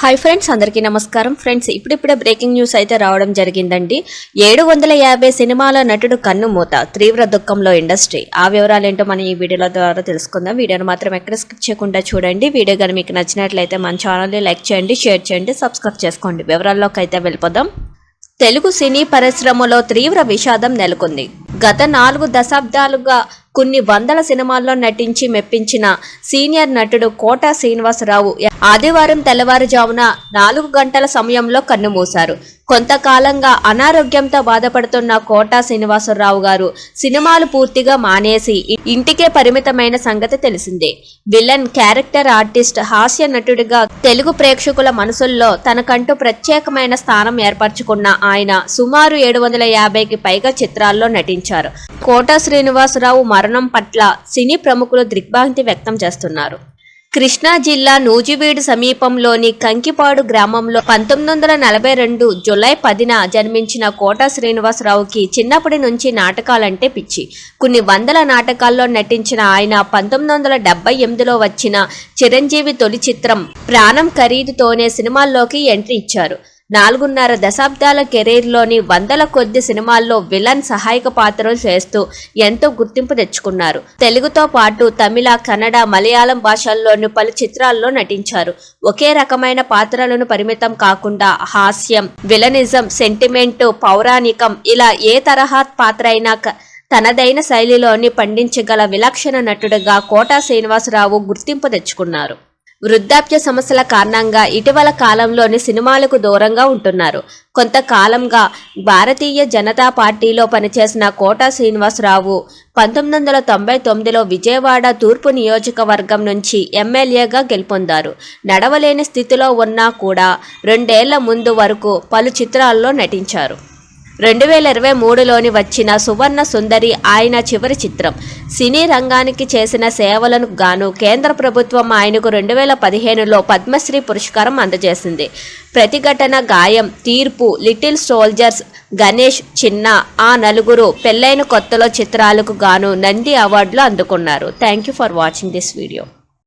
Hi friends అందరికీ నమస్కారం. Friends ఇప్పుడిప్పుడే బ్రేకింగ్ న్యూస్ అయితే రావడం జరిగిందండి. ఏడు వందల యాభై సినిమాల నటుడు కన్ను మూత తీవ్ర దుఃఖంలో ఇండస్ట్రీ. ఆ వివరాలు ఏంటో మనం ఈ వీడియోల ద్వారా తెలుసుకుందాం. వీడియోని మాత్రం ఎక్కడ స్కిప్ చేయకుండా చూడండి. వీడియో కానీ మీకు నచ్చినట్లయితే మన ఛానల్ని లైక్ చేయండి షేర్ చేయండి సబ్స్క్రైబ్ చేసుకోండి. వివరాల్లోకి అయితే వెళ్ళిపోదాం. తెలుగు సినీ పరిశ్రమలో తీవ్ర విషాదం నెలకొంది. గత నాలుగు దశాబ్దాలుగా కొన్ని వందల సినిమాల్లో నటించి మెప్పించిన సీనియర్ నటుడు కోట శ్రీనివాసరావు ఆదివారం తెల్లవారుజామున నాలుగు గంటల సమయంలో కన్నుమూశారు. కొంతకాలంగా అనారోగ్యంతో బాధపడుతున్న కోట శ్రీనివాసరావు గారు సినిమాలు పూర్తిగా మానేసి ఇంటికే పరిమితమైన సంగతి తెలిసిందే. విలన్ క్యారెక్టర్ ఆర్టిస్ట్ హాస్య నటుడిగా తెలుగు ప్రేక్షకుల మనసుల్లో తనకంటూ ప్రత్యేకమైన స్థానం ఏర్పరచుకున్న ఆయన సుమారు ఏడు వందల యాభైకి పైగా చిత్రాల్లో నటించారు. కోట శ్రీనివాసరావు మరణం పట్ల సినీ ప్రముఖులు దిగ్భ్రాంతి వ్యక్తం చేస్తున్నారు. కృష్ణా జిల్లా నూజివీడు సమీపంలోని కంకిపాడు గ్రామంలో పంతొమ్మిది వందల నలభై రెండు జులై పదిన జన్మించిన కోట శ్రీనివాసరావుకి చిన్నప్పటి నుంచి నాటకాలంటే పిచ్చి. కొన్ని వందల నాటకాల్లో నటించిన ఆయన పంతొమ్మిది వందల డెబ్బై ఎనిమిదిలో వచ్చిన చిరంజీవి తొలి చిత్రం ప్రాణం ఖరీదుతోనే సినిమాల్లోకి ఎంట్రీ ఇచ్చారు. నాలుగున్నర దశాబ్దాల కెరీర్లోని వందల కొద్ది సినిమాల్లో విలన్ సహాయక పాత్రలు చేస్తూ ఎంతో గుర్తింపు తెచ్చుకున్నారు. తెలుగుతో పాటు తమిళ కన్నడ మలయాళం భాషల్లోని పలు చిత్రాల్లో నటించారు. ఒకే రకమైన పాత్రలను పరిమితం కాకుండా హాస్యం విలనిజం సెంటిమెంటు పౌరాణికం ఇలా ఏ తరహా పాత్ర అయినా తనదైన శైలిలోని పండించగల విలక్షణ నటుడిగా కోటా శ్రీనివాసరావు గుర్తింపు తెచ్చుకున్నారు. వృద్ధాప్య సమస్యల కారణంగా ఇటీవల కాలంలోని సినిమాలకు దూరంగా ఉంటున్నారు. కొంతకాలంగా భారతీయ జనతా పార్టీలో పనిచేసిన కోట శ్రీనివాసరావు పంతొమ్మిది వందల తొంభై తొమ్మిదిలో విజయవాడ తూర్పు నియోజకవర్గం నుంచి ఎమ్మెల్యేగా గెలుపొందారు. నడవలేని స్థితిలో ఉన్నా కూడా రెండేళ్ళ ముందు వరకు పలు చిత్రాల్లో నటించారు. రెండు వేల ఇరవై మూడులోని వచ్చిన సువర్ణ సుందరి ఆయన చివరి చిత్రం. సినీ రంగానికి చేసిన సేవలను గాను కేంద్ర ప్రభుత్వం ఆయనకు రెండు వేల పదిహేనులో పద్మశ్రీ పురస్కారం అందజేసింది. ప్రతిఘటన గాయం తీర్పు లిటిల్ సోల్జర్స్ గణేష్ చిన్న ఆ నలుగురు పెళ్ళైన కొత్తలో చిత్రాలకు గాను నంది అవార్డులు అందుకున్నారు. Thank you for watching this video.